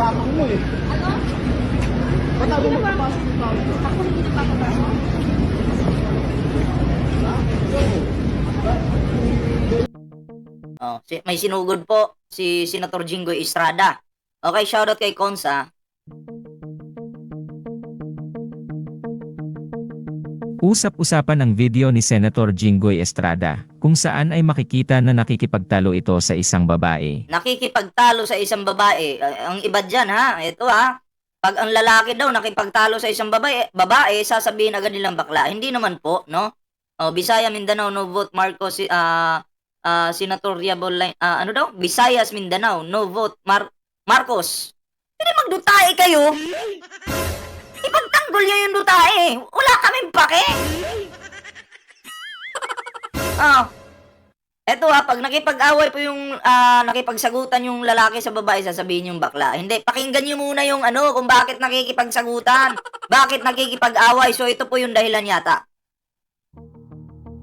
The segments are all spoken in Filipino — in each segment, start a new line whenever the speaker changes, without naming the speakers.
tapang mo eh.
Ano?
Ba't ako magpapasok ng tao?
Ako hindi nagpapapasok.
Oh, si, may sinugod po si Senator Jinggoy Estrada. Okay, shoutout kay Konsa.
Usap-usapan ang video ni Senator Jinggoy Estrada, kung saan ay makikita na nakikipagtalo ito sa isang babae.
Nakikipagtalo sa isang babae. Ah, ang iba dyan ha, ito ha. Pag ang lalaki daw nakipagtalo sa isang babae, babae sasabihin agad nilang bakla. Hindi naman po, no? Oh, Bisaya, Mindanao, no vote Marcos, si- ah ah, senatorial line, ah, ano daw? Visayas, Mindanao, no vote Mar Marcos. Hindi magdutae kayo. Ipagtanggol niyo yung dutae. Wala kaming pake. Ah. Eto ha, pag nakipag-away po yung ah, nakipagsagutan yung lalaki sa babae, sasabihin yung bakla. Hindi, pakinggan niyo muna yung ano, kung bakit nakikipagsagutan. bakit nakikipag-away. So ito po yung dahilan yata.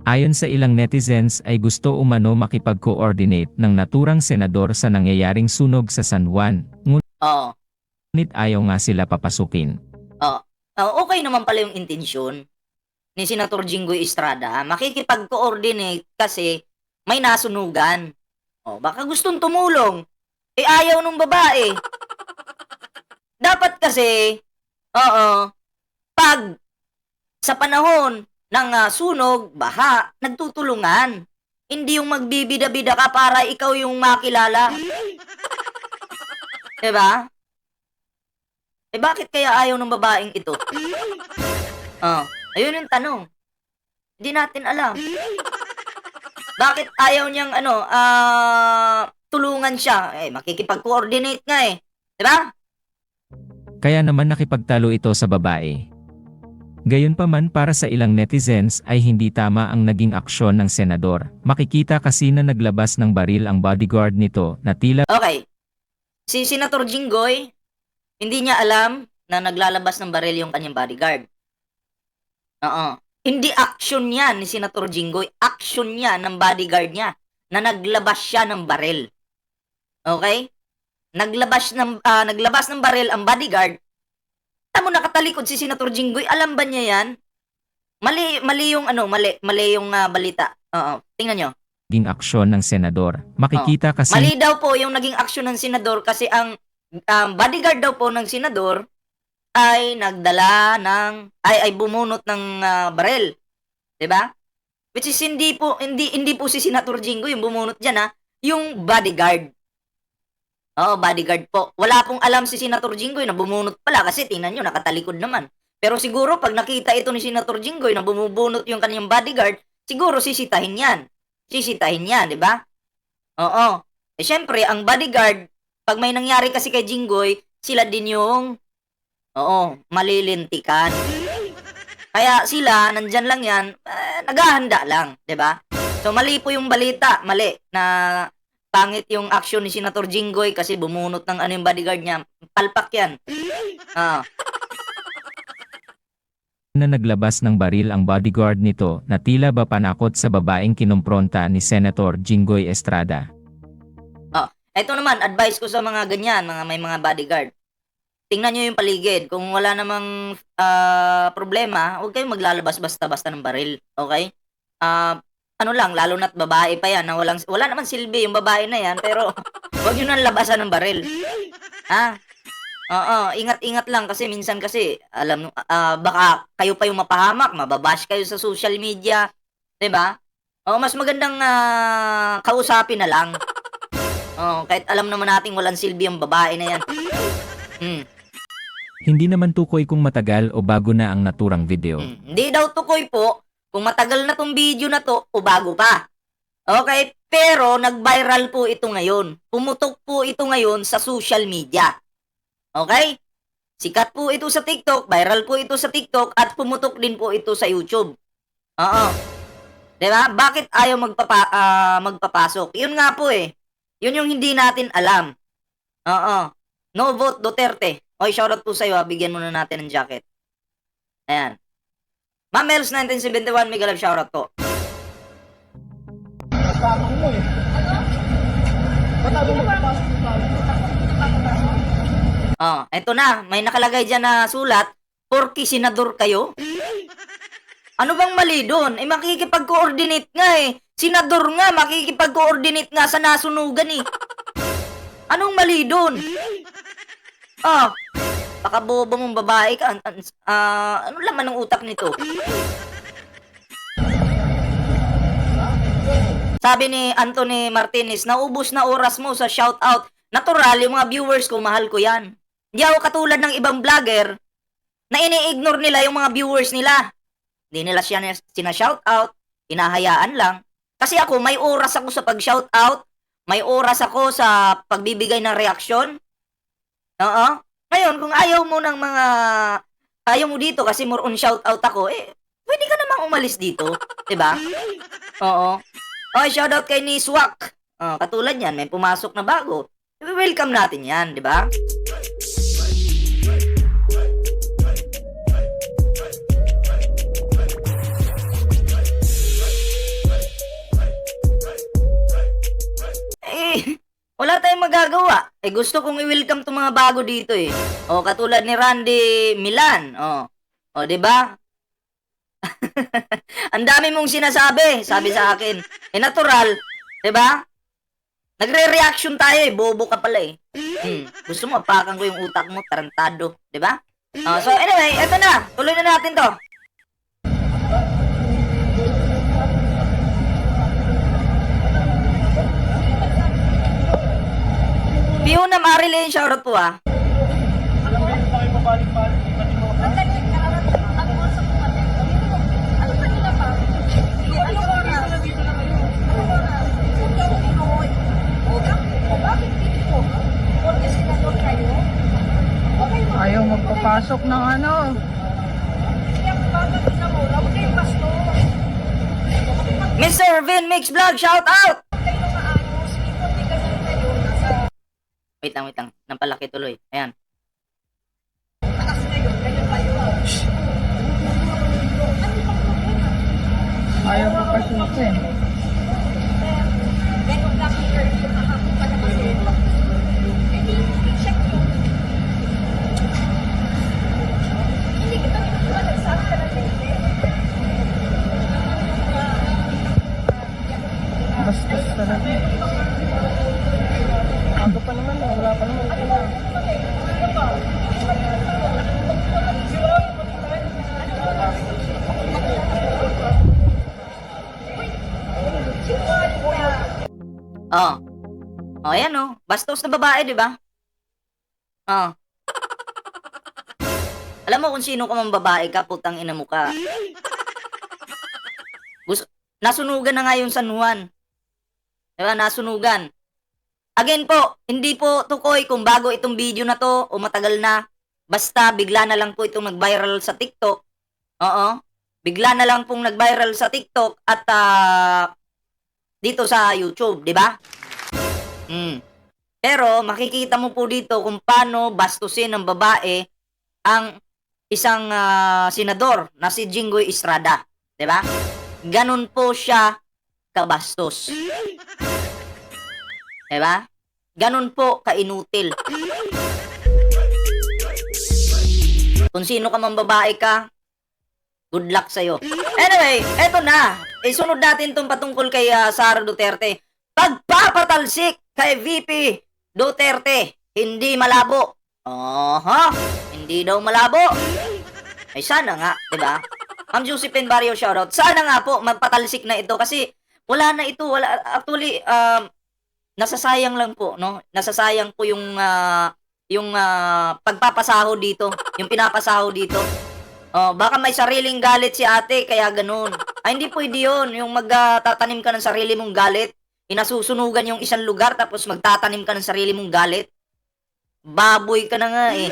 Ayon sa ilang netizens ay gusto umano makipag-coordinate ng naturang senador sa nangyayaring sunog sa San Juan,
Oo.
ngunit ayaw nga sila papasukin.
Ah, okay naman pala yung intensyon ni Senator Jinggoy Estrada. Makikipag-coordinate kasi may nasunugan. Oh, baka gustong tumulong. Eh ayaw nung babae. Dapat kasi, oo, pag sa panahon ng ah, sunog, baha, nagtutulungan. Hindi yung magbibida-bida ka para ikaw yung makilala. diba? Eh bakit kaya ayaw ng babaeng ito? Oh, ayun yung tanong. Hindi natin alam. Bakit ayaw niyang ano, ah, tulungan siya? Eh, makikipag-coordinate nga eh. 'Di ba?
Kaya naman nakipagtalo ito sa babae. Gayunpaman para sa ilang netizens ay hindi tama ang naging aksyon ng senador. Makikita kasi na naglabas ng baril ang bodyguard nito na tila
Okay. Si Senator Jinggoy, hindi niya alam na naglalabas ng baril yung kanyang bodyguard. Oo. Hindi action yan ni Senator Jinggoy. Action niya ng bodyguard niya na naglabas siya ng baril. Okay? Naglabas ng ah, naglabas ng baril ang bodyguard. Tamo nakatalikod si Senator Jinggoy. Alam ba niya yan? Mali mali yung ano, mali mali yung ah, balita. Oo. Tingnan niyo.
naging aksyon ng senador. Makikita kasi
Mali daw po yung naging aksyon ng senador kasi ang um, bodyguard daw po ng senador ay nagdala ng ay ay bumunot ng ah, barel. 'Di ba? Which is hindi po hindi hindi po si Senator Jingo yung bumunot diyan ha, yung bodyguard. Oo, bodyguard po. Wala pong alam si Senator Jinggoy na bumunot pala kasi tingnan nyo, nakatalikod naman. Pero siguro pag nakita ito ni Senator Jinggoy na bumubunot yung kanyang bodyguard, siguro sisitahin yan. Sisitahin yan, di ba? Oo. Eh syempre, ang bodyguard, pag may nangyari kasi kay Jinggoy, sila din yung, oo, malilintikan. Kaya sila, nandyan lang yan, eh, naghahanda lang, ba? So mali po yung balita, mali, na pangit yung action ni Senator Jinggoy kasi bumunot ng ano yung bodyguard niya. Palpak yan. Ah,
na naglabas ng baril ang bodyguard nito na tila ba panakot sa babaeng kinumpronta ni Senator Jinggoy Estrada.
Ito naman, advice ko sa mga ganyan, mga may mga bodyguard. Tingnan nyo yung paligid. Kung wala namang ah, problema, huwag kayong maglalabas basta-basta ng baril. Okay? Ah, ano lang, lalo na't babae pa yan, na walang, wala naman silbi yung babae na yan, pero huwag nyo nang labasan ng baril. Ha? Oo, ingat-ingat lang kasi minsan kasi, alam, ah, baka kayo pa yung mapahamak, mababash kayo sa social media, 'di ba? Oo, mas magandang ah, kausapin na lang. Oo, kahit alam naman nating walang silbi ang babae na yan. Hmm.
Hindi naman tukoy kung matagal o bago na ang naturang video.
Hmm. Hindi daw tukoy po kung matagal na tong video na to o bago pa. Okay, pero nag-viral po ito ngayon. Pumutok po ito ngayon sa social media. Okay? Sikat po ito sa TikTok, viral po ito sa TikTok at pumutok din po ito sa YouTube. Oo. 'Di ba? Bakit ayaw magpapa ah, magpapasok? 'Yun nga po eh. 'Yun yung hindi natin alam. Oo. No vote Duterte. Oy, shoutout po sa'yo ha. Bigyan muna natin ng jacket. Ayan. Ma'am Mels 1971, mega love shoutout po.
Tapang mo eh. Magpapasok.
Oh, eto na, may nakalagay diyan na sulat, porki senador kayo. Ano bang mali doon? Eh makikipag-coordinate nga eh. Senador nga, makikipag-coordinate nga sa nasunugan eh. Anong mali doon? Ah, baka bobo mong babae ka. Ah, ano laman ng utak nito? Sabi ni Anthony Martinez, naubos na oras mo sa shoutout. Natural, yung mga viewers ko, mahal ko yan. Hindi ako katulad ng ibang vlogger na ini-ignore nila yung mga viewers nila. Hindi nila siya sina-shoutout, hinahayaan lang. Kasi ako, may oras ako sa pag-shoutout, may oras ako sa pagbibigay ng reaksyon. Oo. Ngayon, kung ayaw mo ng mga, ayaw mo dito kasi more on shoutout ako, eh, pwede ka namang umalis dito. 'di ba? Oo. Okay, shoutout kay Niswak. Oh, katulad yan, may pumasok na bago. Welcome natin yan, di ba? Eh, wala tayong magagawa. Eh, gusto kong i-welcome tong mga bago dito eh. O, katulad ni Randy Milan. O, o di ba? Ang dami mong sinasabi, sabi sa akin. Eh, natural, di ba? Nagre-reaction tayo eh, bobo ka pala eh. Hmm. Gusto mo, apakan ko yung utak mo, tarantado, di ba? Ah, so anyway, eto na, tuloy na natin to. Fiona Marilyn, shoutout po ah.
Alam mo yun, tayo mo. Ayaw magpapasok ng ano.
Mr. Vin Mix Vlog, shoutout!
Kayo na maayos. Ipon di kasi kayo. Nasa
Wait lang, wait lang. Nampalaki tuloy. Ayan.
taas ngayon. Kayo kayo. Ano bang problema?
Ayaw magpasukin.
Then, of lucky girl, yung kahapon pa naman sila. Eh, di, i-check yun. Hindi kita naman nagsabi ka ng hindi.
Bastos talaga. Ako pa naman, wala pa naman.
Oh. Oh, ayan oh. Bastos na babae, di ba? Oh. Alam mo kung sino ka mang babae ka, putang ina mo ka. Gusto, nasunugan na nga yung San Juan. Di ba? Nasunugan. Again po, hindi po tukoy kung bago itong video na to o matagal na. Basta bigla na lang po itong nag-viral sa TikTok. Oo. Bigla na lang pong nag-viral sa TikTok at ah, dito sa YouTube, di ba? Mm. Pero makikita mo po dito kung paano bastusin ng babae ang isang ah, senador na si Jinggoy Estrada, 'di ba? Ganun po siya kabastos. 'Di ba? Ganun po kainutil. Kung sino ka man babae ka, good luck sa'yo. Anyway, eto na. Isunod natin tong patungkol kay ah, Sara Duterte. Pagpapatalsik kay VP Duterte, hindi malabo. Oho, hindi daw malabo. Ay sana nga, 'di ba? Ma'am Josephine Barrio shoutout. Sana nga po magpatalsik na ito kasi wala na ito, wala actually um nasasayang lang po, no? Nasasayang po yung ah, yung ah, pagpapasaho dito, yung pinapasaho dito. Oh, baka may sariling galit si ate, kaya ganun. Ay, hindi pwede yun. Yung magtatanim ka ng sarili mong galit, inasusunugan yung isang lugar, tapos magtatanim ka ng sarili mong galit. Baboy ka na nga eh.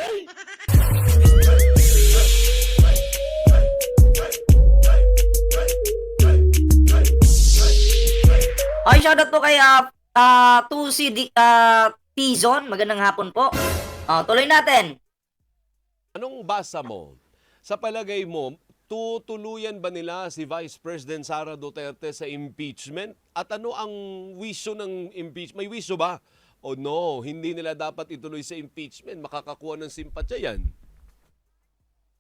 Ay, shoutout po kay uh, uh, 2C Di- ah, Tizon. Magandang hapon po. Oh, tuloy natin.
Anong basa mo? Sa palagay mo, tutuluyan ba nila si Vice President Sara Duterte sa impeachment? At ano ang wisyo ng impeachment? May wisyo ba? o no, hindi nila dapat ituloy sa impeachment, makakakuha ng simpatya yan.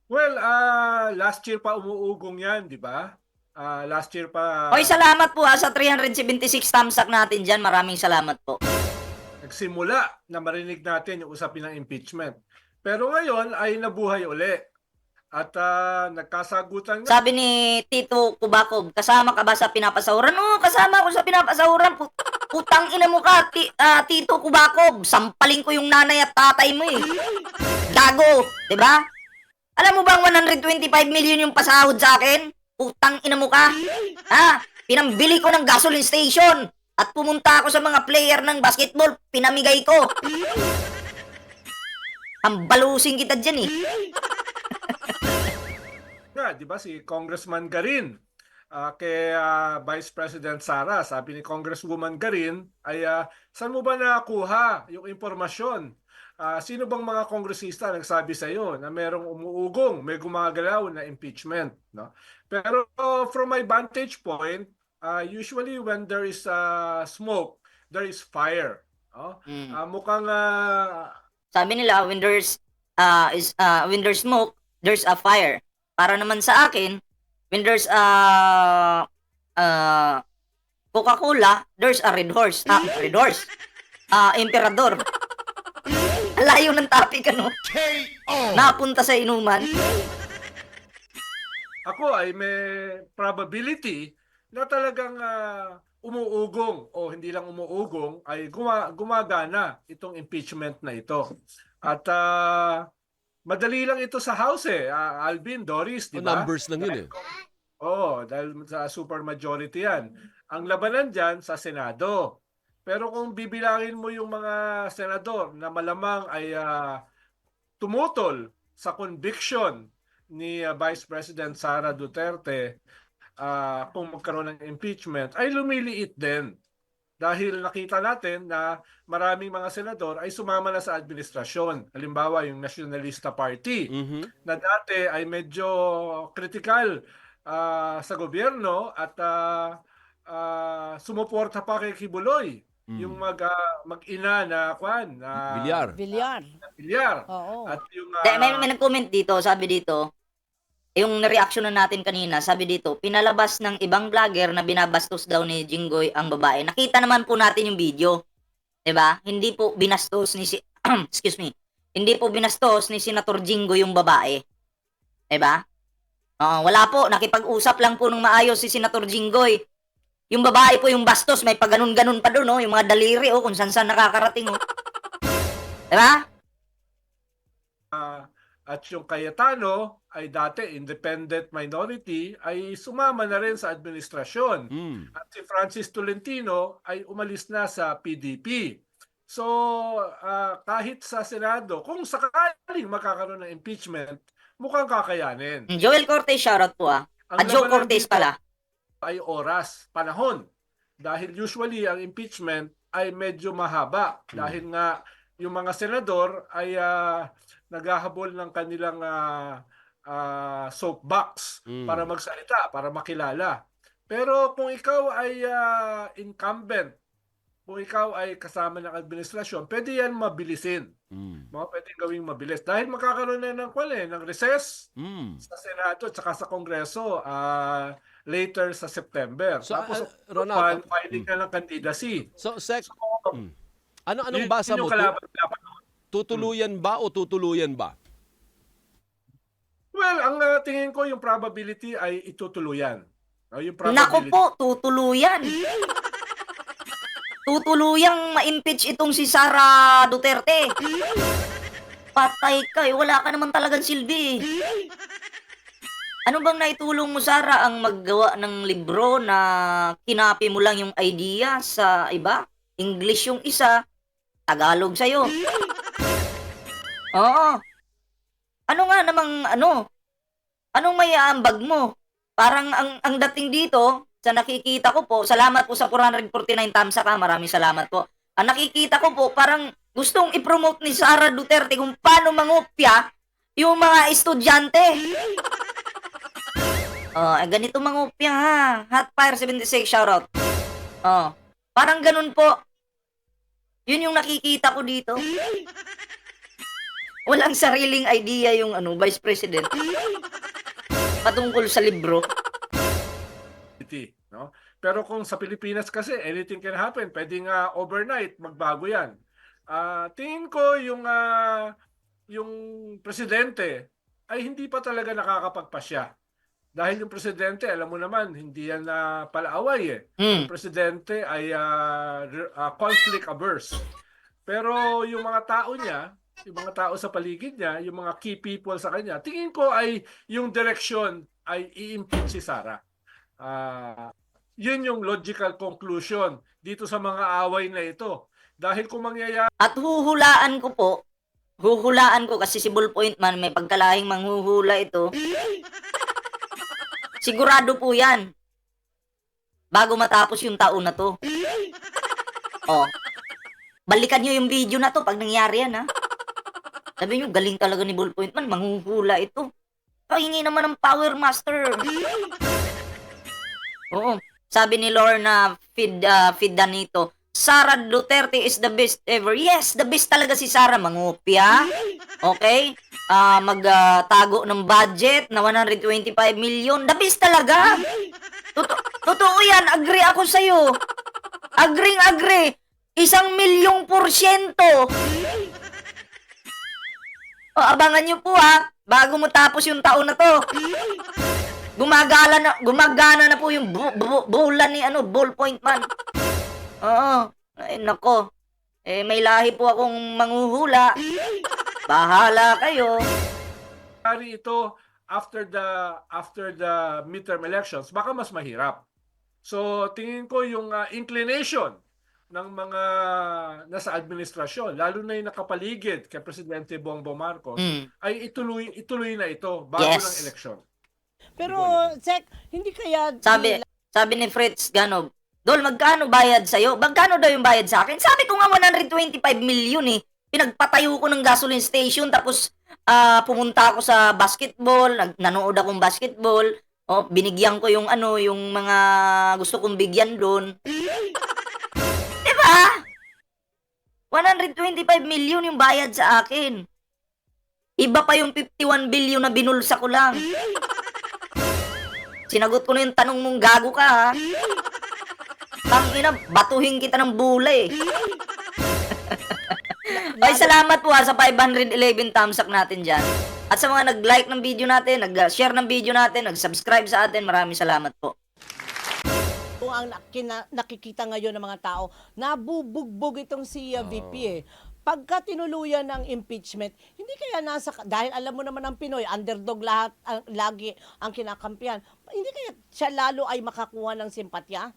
Well, ah last year pa umuugong yan, di ba? Ah, last year pa
Okay, salamat po ha sa 376 thumbs up natin dyan. Maraming salamat po.
nagsimula na marinig natin yung usapin ng impeachment. Pero ngayon ay nabuhay uli. At ah, nagkasagutan nga.
Sabi ni Tito Kubakov, kasama ka ba sa pinapasahuran? Oo, kasama ako sa pinapasahuran. Put- Putang ina mo ka, ti- ah, Tito Kubakov. Sampaling ko yung nanay at tatay mo eh. Gago, 'di ba? Alam mo bang 125 million yung pasahod sa akin? Putang ina mo ka. Ha? Pinambili ko ng gasoline station at pumunta ako sa mga player ng basketball, pinamigay ko. Ang balusing kita dyan eh.
Nga, di ba si Congressman Garin ah, kay ah, Vice President Sara, sabi ni Congresswoman Garin ay ah, saan mo ba nakuha yung impormasyon? Ah, sino bang mga kongresista nagsabi sa iyo na merong umuugong, may gumagalaw na impeachment, no? Pero uh, from my vantage point, ah, usually when there is ah, smoke, there is fire. no?
Mm.
Ah, mukhang ah,
sabi nila when there's uh, is uh, when there's smoke there's a fire para naman sa akin when there's uh, uh, Coca-Cola there's a red horse. Ah, red horse. Uh, emperador. Layo ng topic ano? Napunta sa inuman.
Ako ay may probability na talagang ah, umuugong o hindi lang umuugong ay guma- gumagana itong impeachment na ito. At ah, madali lang ito sa House eh. Ah, Alvin, Doris, di ba?
numbers lang yun eh.
Oo, dahil sa super majority yan. Ang labanan dyan sa Senado. Pero kung bibilangin mo yung mga senador na malamang ay ah, tumutol sa conviction ni ah, Vice President Sara Duterte ah, kung magkaroon ng impeachment, ay lumiliit din. Dahil nakita natin na maraming mga senador ay sumama na sa administrasyon. Halimbawa, yung Nationalista Party
Mhm.
na dati ay medyo critical ah, sa gobyerno at ah, ah, sumuporta pa kay Kibuloy
Mm.
yung mag ah, mag-ina na kwan na
Bilyar.
Bilyar.
bilyar.
Oo.
at yung
De,
ah,
may, may nag-comment dito sabi dito yung reaction na natin kanina sabi dito pinalabas ng ibang vlogger na binabastos daw ni Jinggoy ang babae. Nakita naman po natin yung video 'di ba hindi po binastos ni si excuse me hindi po binastos ni Senator Jinggoy yung babae 'di ba Oo, wala po nakipag-usap lang po ng maayos si Senator Jinggoy. Yung babae po yung bastos may paganon-ganon pa doon oh yung mga daliri oh kung saan-saan nakakarating oh. 'di ba
at yung Cayetano ay dati independent minority ay sumama na rin sa administrasyon.
Mm.
At si Francis Tolentino ay umalis na sa PDP. So, ah, kahit sa Senado, kung sakaling magkakaroon ng impeachment, mukhang kakayanin.
Joel Cortez shoutout po ah
Ang
At Joe Cortez pala.
ay oras, panahon. Dahil usually ang impeachment ay medyo mahaba. Dahil nga yung mga senador ay ah, naghahabol ng kanilang ah, ah, soapbox
Mm.
para magsalita, para makilala. Pero kung ikaw ay ah, incumbent, kung ikaw ay kasama ng administrasyon, pwede yan mabilisin.
Mm.
Mga pwedeng gawing mabilis. Dahil magkakaroon na ng, kwal eh, ng recess
Mm.
sa Senado at saka sa Kongreso ah, later sa September.
So,
Tapos, October,
Ronald,
filing na ng candidacy.
So, Sec,
So,
Mm. ano anong basa mo? Tutuluyan ba o tutuluyan ba?
Well, ang ah, tingin ko yung probability ay itutuluyan. No, yung
Nako
probability.
po, tutuluyan. Tutuluyang ma-impeach itong si Sara Duterte. Patay ka eh, wala ka naman talagang silbi eh. Ano bang naitulong mo, Sara, ang maggawa ng libro na kinapi mo lang yung idea sa iba? English yung isa, Tagalog sa'yo. Oo. Ano nga namang, ano? Anong may aambag mo? Parang ang, ang dating dito, sa nakikita ko po, salamat po sa 449 thumbs up, ah, maraming salamat po. Ang nakikita ko po, parang gustong i-promote ni Sara Duterte kung paano mangupya yung mga estudyante. Oh, eh, ganito mangupya ha. Hotfire 76 shoutout. Oh, parang ganun po. Yun yung nakikita ko dito. Walang sariling idea yung ano, Vice President. Patungkol sa libro.
no? Pero kung sa Pilipinas kasi anything can happen, pwedeng ah, overnight magbago 'yan. Ah, tingin ko yung ah, yung presidente ay hindi pa talaga nakakapagpasya. Dahil yung presidente, alam mo naman, hindi yan na palaaway eh.
Hmm.
Yung presidente ay re- ah, conflict averse. Pero yung mga tao niya, yung mga tao sa paligid niya, yung mga key people sa kanya, tingin ko ay yung direction ay i-impeach si Sara. Ah, yun yung logical conclusion dito sa mga away na ito. Dahil kung mangyayari
At huhulaan ko po, huhulaan ko kasi si Ballpoint Man may pagkalahing manghuhula ito. Sigurado po yan. Bago matapos yung taon na to. Oh. Balikan nyo yung video na to pag nangyari yan ha. Sabi nyo, galing talaga ni Ballpoint Man, manghuhula ito. Pahingi naman ng Power Master. Oo. Sabi ni Lorna Fid, uh, Fidanito, Sara Duterte is the best ever. Yes, the best talaga si Sara Mangupya. Okay? Ah, magtago ng budget na 125 million. The best talaga. Totoo, totoo yan. Agree ako sa'yo. Agree, agree. Isang milyong porsyento. O, abangan nyo po ha. Bago mo tapos yung taon na to. Gumagala na, gumagana na po yung bu, bu, bulan ni ano, ballpoint man. Oo. Ay, nako. Eh, may lahi po akong manghuhula. Bahala kayo.
ito after the after the midterm elections, baka mas mahirap. So tingin ko yung ah, inclination ng mga nasa administrasyon, lalo na yung nakapaligid kay Presidente Bongbong Marcos,
Mm.
ay ituloy ituloy na ito bago
Yes.
ng eleksyon.
Pero, Sek, hindi kaya...
Sabi, sabi ni Fritz Gano, Dol, magkano bayad sa'yo? Magkano daw yung bayad sa akin? Sabi ko nga 125 million eh. Pinagpatayo ko ng gasoline station tapos ah, pumunta ako sa basketball, nag nanood akong basketball. Oh, binigyan ko yung ano, yung mga gusto kong bigyan doon. 'Di ba? 125 million yung bayad sa akin. Iba pa yung 51 billion na binulsa ko lang. Sinagot ko na yung tanong mong gago ka ha. Tangina, batuhin kita ng bula eh. Ay, salamat po ha sa 511 thumbs up natin dyan. At sa mga nag-like ng video natin, nag-share ng video natin, nag-subscribe sa atin, maraming salamat po.
Kung ang nakina- nakikita ngayon ng mga tao, nabubugbog itong si uh, VP eh. Pagka tinuluyan ng impeachment, hindi kaya nasa, dahil alam mo naman ang Pinoy, underdog lahat, ang, lagi ang kinakampiyan, hindi kaya siya lalo ay makakuha ng simpatya?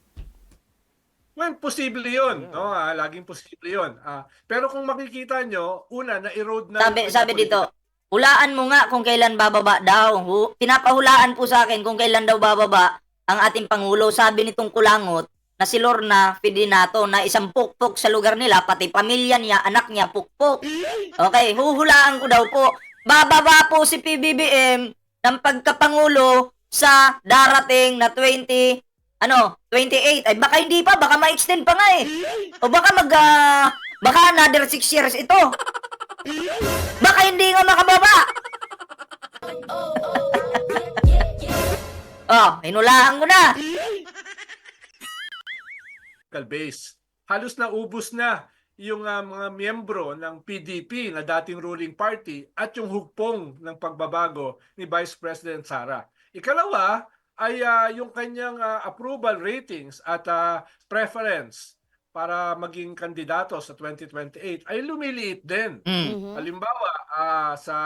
Well, posible 'yun, no? Ah, laging posible 'yun. Ah, pero kung makikita nyo, una na erode na
Sabi, sabi dito, hulaan mo nga kung kailan bababa daw. Hu- Pinapahulaan po sa akin kung kailan daw bababa ang ating Pangulo. Sabi nitong kulangot na si Lorna Fidinato na isang pukpok sa lugar nila, pati pamilya niya, anak niya, pukpok. Okay, huhulaan ko daw po. Bababa po si PBBM ng pagkapangulo sa darating na 20 ano, 28. Ay baka hindi pa, baka ma-extend pa nga eh. O baka mag ah, baka another 6 years ito. Baka hindi nga makababa. oh, hinulaan ko na.
political base. Halos na ubos na yung ah, mga miyembro ng PDP na dating ruling party at yung hugpong ng pagbabago ni Vice President Sara. Ikalawa ay ah, yung kanyang ah, approval ratings at ah, preference para maging kandidato sa 2028 ay lumiliit din.
Mm.
Halimbawa, ah, sa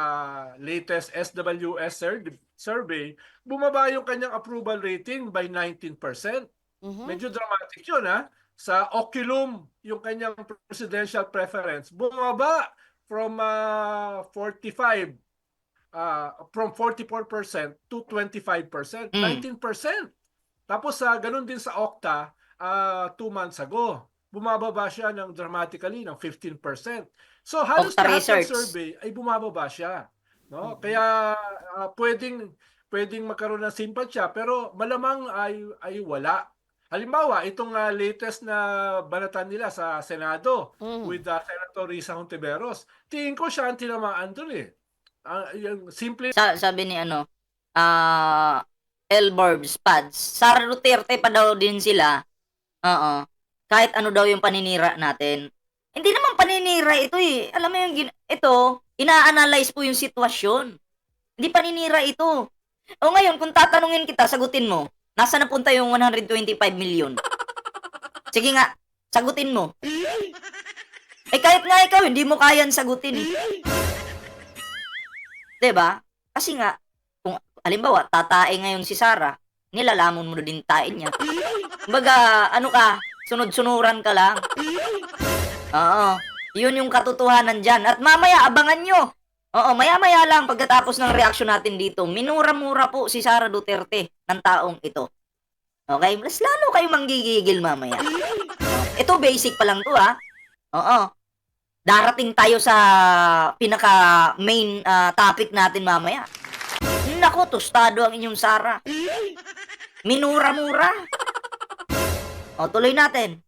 latest SWS sur- survey, bumaba yung kanyang approval rating by 19%.
Mhm.
Medyo dramatic yun ha. Sa Oculum, yung kanyang presidential preference, bumaba from ah, 45 ah, from 44% to 25%,
Mm.
19%. Tapos sa ganun din sa Okta, ah, two months ago, bumababa siya ng dramatically ng 15%. So halos
Okta
lahat ng survey ay bumababa siya. No? Kaya ah, pwedeng pwedeng magkaroon ng simpatya pero malamang ay ay wala Halimbawa, itong ah, latest na banatan nila sa Senado
Mm.
with uh, Senator Risa Hontiveros, tingin ko siya ang tinamaan doon eh. Ah, yung simple
Sa, sabi ni ano, ah, Elborb Spads, Sara Duterte pa daw din sila. Oo. Kahit ano daw yung paninira natin. Hindi naman paninira ito eh. Alam mo yung, ito, ina-analyze po yung sitwasyon. Hindi paninira ito. O ngayon, kung tatanungin kita, sagutin mo, nasa napunta yung 125 million? Sige nga, sagutin mo. Eh kahit nga ikaw, hindi mo kayan sagutin eh. ba? Kasi nga, kung halimbawa, tatae ngayon si Sara, nilalamon mo na din tae niya. Kumbaga, ano ka, sunod-sunuran ka lang. Oo. Yun yung katotohanan dyan. At mamaya, abangan nyo. Oo, maya-maya lang pagkatapos ng reaksyon natin dito, minura-mura po si Sara Duterte ng taong ito. Okay? Mas lalo kayo manggigigil mamaya. Ito basic pa lang to ha. Oo. Darating tayo sa pinaka main ah, topic natin mamaya. Nako, tostado ang inyong Sara. Minura-mura. O, tuloy natin.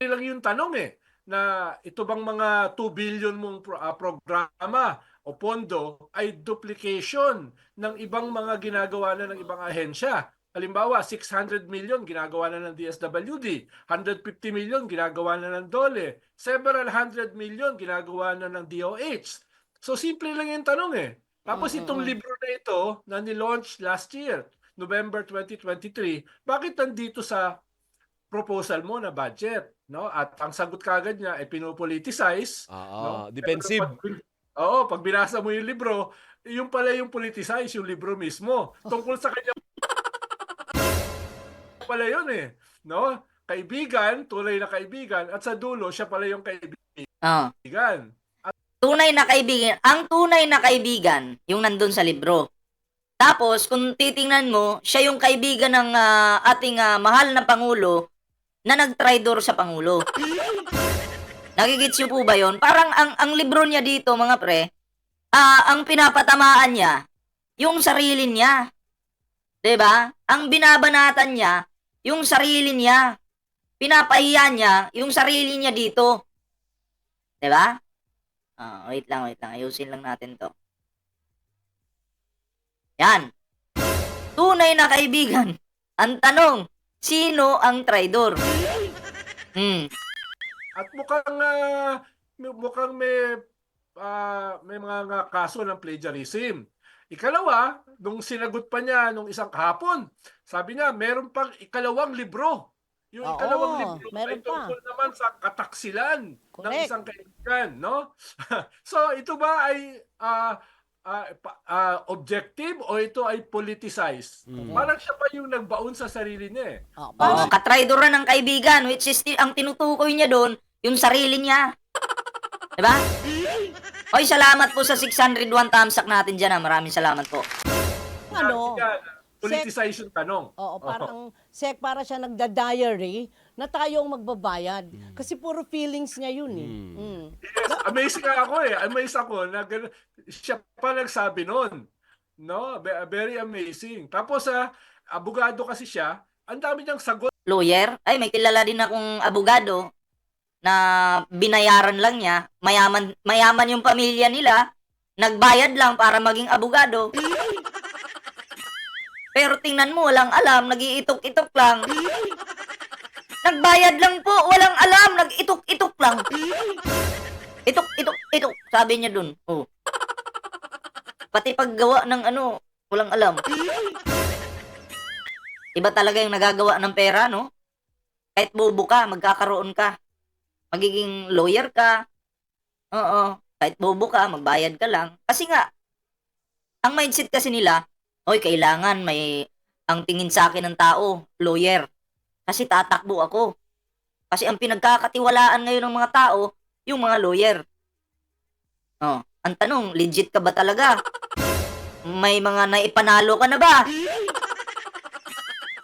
lang yung tanong eh na ito bang mga 2 billion mong pro- ah, programa o pondo ay duplication ng ibang mga ginagawa na ng ibang ahensya. Halimbawa, 600 million ginagawa na ng DSWD, 150 million ginagawa na ng DOLE, several hundred million ginagawa na ng DOH. So simple lang yung tanong eh. Tapos itong libro na ito na ni-launch last year, November 2023, bakit nandito sa proposal mo na budget, no? At ang sagot kagad niya ay pinopoliticize,
Ah,
no?
ah, defensive.
Pero pag- Oo, pag binasa mo yung libro, yung pala yung politicize yung libro mismo. Tungkol sa kanya pala yun eh, no? Kaibigan, tunay na kaibigan, at sa dulo, siya pala yung
Ah.
kaibigan.
tunay na kaibigan, ang tunay na kaibigan, yung nandun sa libro. Tapos, kung titingnan mo, siya yung kaibigan ng ah, ating ah, mahal na Pangulo na nag-traitor sa Pangulo. Nagigits po ba yon? Parang ang, ang libro niya dito, mga pre, ah, ang pinapatamaan niya, yung sarili niya. 'Di ba? Ang binabanatan niya, yung sarili niya. Pinapahiya niya, yung sarili niya dito. 'Di ba? Ah, wait lang, wait lang. Ayusin lang natin to. Yan. Tunay na kaibigan. Ang tanong, sino ang traidor? Hmm.
At mukhang ah, mukhang may ah, may mga nga kaso ng plagiarism. Ikalawa, nung sinagot pa niya nung isang kahapon, sabi niya meron pang ikalawang libro. Yung
Oo,
ikalawang libro
meron
ay tungkol naman sa kataksilan ng
Correct.
isang kaibigan, no? so ito ba ay ah, ah, pa- ah, objective o ito ay politicized?
Mm.
Parang siya pa yung nagbaon sa sarili niya eh.
Oh,
Oo,
parang,
katraidoran ng kaibigan, which is ang tinutukoy niya doon, yung sarili niya. Diba? Oy, salamat po sa 601 thumbs up natin dyan. ah. Maraming salamat po.
ano,
politicize yung tanong.
Oo, parang sek para siya nagda-diary na tayo ang magbabayad. Kasi puro feelings niya yun eh.
Mm.
Mm.
Yes, amazed nga ako eh. Amazed ako na gan- siya pa nagsabi noon. No? Ve- Very amazing. Tapos sa abogado kasi siya, ang dami niyang sagot.
Lawyer? Ay, may kilala din akong abogado na binayaran lang niya. Mayaman, mayaman yung pamilya nila. Nagbayad lang para maging abogado. Pero tingnan mo, walang alam, nag-iitok-itok lang. Nagbayad lang po, walang alam, nag-itok-itok lang. Itok, itok, itok, sabi niya dun. Oh. Pati paggawa ng ano, walang alam. Iba talaga yung nagagawa ng pera, no? Kahit bobo ka, magkakaroon ka. Magiging lawyer ka. Oo. Kahit bobo ka, magbayad ka lang. Kasi nga, ang mindset kasi nila, Hoy, kailangan may ang tingin sa akin ng tao, lawyer. Kasi tatakbo ako. Kasi ang pinagkakatiwalaan ngayon ng mga tao, yung mga lawyer. Oh, ang tanong, legit ka ba talaga? May mga naipanalo ka na ba?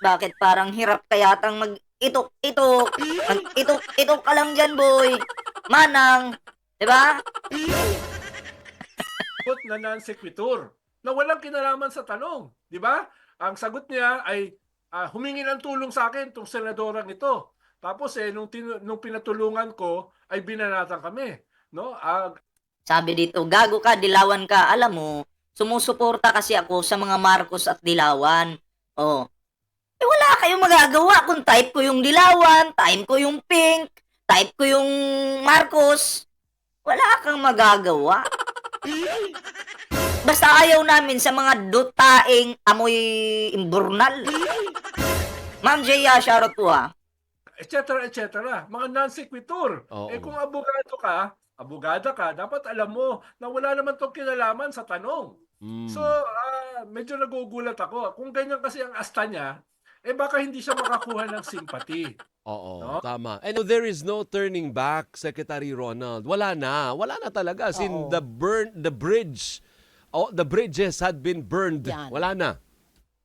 Bakit parang hirap ka yatang mag itok itok mag itok itok ka lang diyan boy manang 'di ba
Sagot na non sequitur na walang kinalaman sa tanong. Di ba? Ang sagot niya ay ah, humingi ng tulong sa akin tong senadorang ito. Tapos eh nung tinu- nung pinatulungan ko ay binanatan kami, no? Ah,
Sabi dito, gago ka, dilawan ka. Alam mo, sumusuporta kasi ako sa mga Marcos at dilawan. Oh. Eh wala kayong magagawa kung type ko yung dilawan, type ko yung pink, type ko yung Marcos. Wala kang magagawa. Basta ayaw namin sa mga dutaing amoy imburnal. Ma'am Jaya, shoutout po ha.
etc. etc. Mga non sequitur.
Oo.
Eh kung abogado ka, abogada ka, dapat alam mo na wala naman tong kinalaman sa tanong.
Mm.
So, ah, medyo nagugulat ako. Kung ganyan kasi ang asta niya, eh baka hindi siya makakuha ng sympathy.
Oo,
No?
tama. And there is no turning back, Secretary Ronald. Wala na. Wala na talaga. As in,
Oo.
the burn, the bridge, oh, the bridges had been burned.
Yan.
Wala na.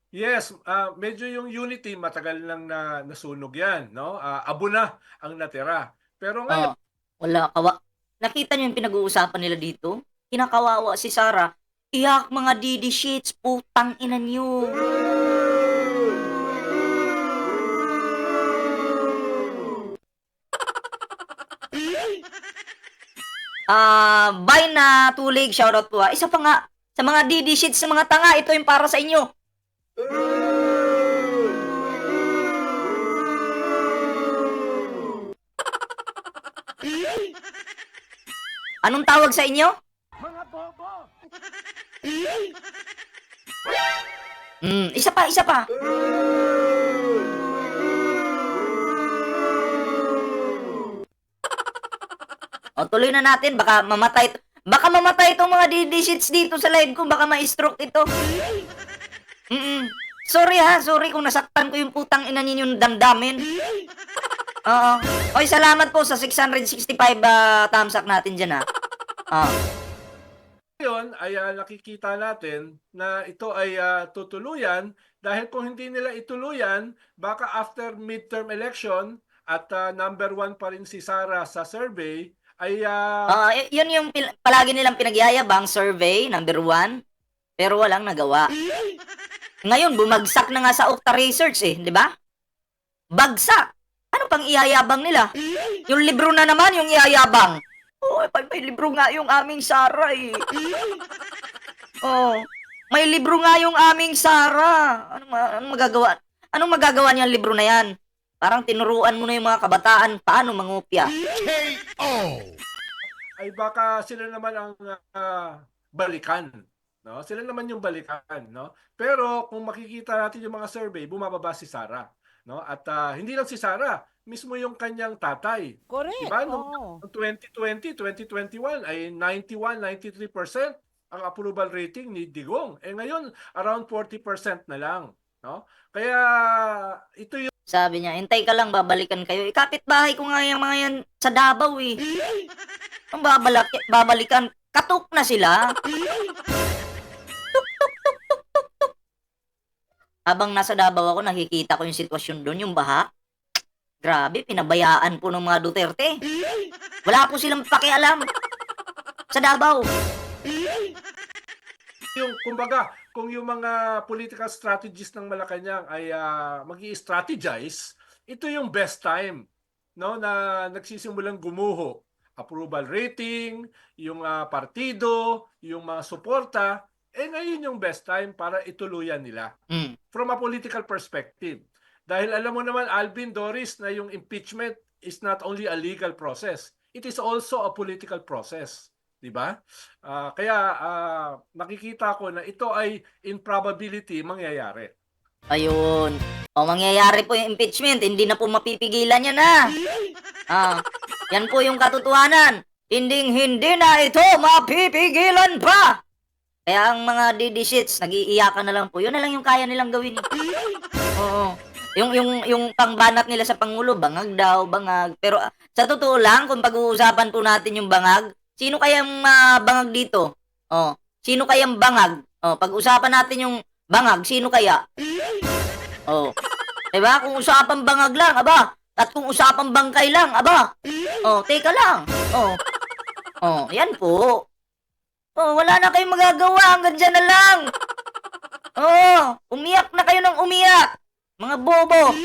Yes, ah, medyo yung unity matagal nang na, nasunog yan, no? Ah, abo na ang natira. Pero ngayon,
Oh, wala kawa. Nakita niyo yung pinag-uusapan nila dito? Kinakawawa si Sarah. Iyak mga didi sheets, putang ina niyo. Ah, bye na tulig, shoutout po ah. Isa pa nga, sa mga didi sheets sa mga tanga, ito yung para sa inyo. Anong tawag sa inyo? Mga bobo. Hmm, isa pa, isa pa. O, tuloy na natin. Baka mamatay. Baka mamatay itong mga didishits dito sa live ko. Baka ma-stroke ito. Mm Sorry ha. Sorry kung nasaktan ko yung putang ina ninyong damdamin. Oo. Oy, salamat po sa 665 uh, thumbs up natin dyan ha. Ah.
ngayon ay ah, nakikita natin na ito ay ah, tutuluyan dahil kung hindi nila ituluyan, baka after midterm election at ah, number one pa rin si Sara sa survey, ay ah,
Ah, y- yun yung pil- palagi nilang pinagyayabang survey, number one. Pero walang nagawa. Ngayon, bumagsak na nga sa Okta Research eh, di ba? Bagsak! Ano pang iyayabang nila? Yung libro na naman, yung iyayabang. Oh, may, may libro nga yung aming Sara eh. Oh, may libro nga yung aming Sara. Ano ma- anong magagawa? Anong magagawa niyang libro na yan? Parang tinuruan mo na yung mga kabataan paano mangupya.
ay baka sila naman ang ah, balikan. No? Sila naman yung balikan, no? Pero kung makikita natin yung mga survey, bumababa si Sara, no? At ah, hindi lang si Sara, mismo yung kanyang tatay.
Correct.
Diba? Noong 2020, 2021 ay 91, 93% ang approval rating ni Digong. Eh ngayon, around 40% na lang, no? Kaya ito yung
Sabi niya, hintay ka lang, babalikan kayo. Ikapit bahay ko nga yung mga yan sa Davao eh. Ang babalak, babalikan, katok na sila. Habang nasa Davao ako, nakikita ko yung sitwasyon doon, yung baha. Grabe, pinabayaan po ng mga Duterte. Wala po silang pakialam sa Davao.
yung kumbaga kung yung mga political strategies ng Malacanang ay uh, strategize ito yung best time no na nagsisimulang gumuho. Approval rating yung ah, partido yung mga suporta eh ngayon yung best time para ituluyan nila.
Mm.
from a political perspective. Dahil alam mo naman Alvin Doris na yung impeachment is not only a legal process it is also a political process di ba Ah, kaya ah, nakikita ko na ito ay in probability mangyayari.
Ayun. O, mangyayari po yung impeachment. Hindi na po mapipigilan yan, ha? Ah, yan po yung katotohanan. Hinding hindi na ito mapipigilan pa. Kaya ang mga DD shits, nag-iiyakan na lang po. Yun na lang yung kaya nilang gawin. Oo. Yung, yung, yung pangbanat nila sa Pangulo, bangag daw, bangag. Pero ah, sa totoo lang, kung pag-uusapan po natin yung bangag, sino kayang ah, bangag dito? Oh, sino kayang bangag? Oh, pag-usapan natin yung bangag, sino kaya? Oh. 'Di ba? Kung usapang bangag lang, aba. At kung usapang bangkay lang, aba. Oh, teka lang. Oh. Oh, yan po. Oh, wala na kayong magagawa. Hanggang dyan na lang. Oh, umiyak na kayo ng umiyak. Mga bobo!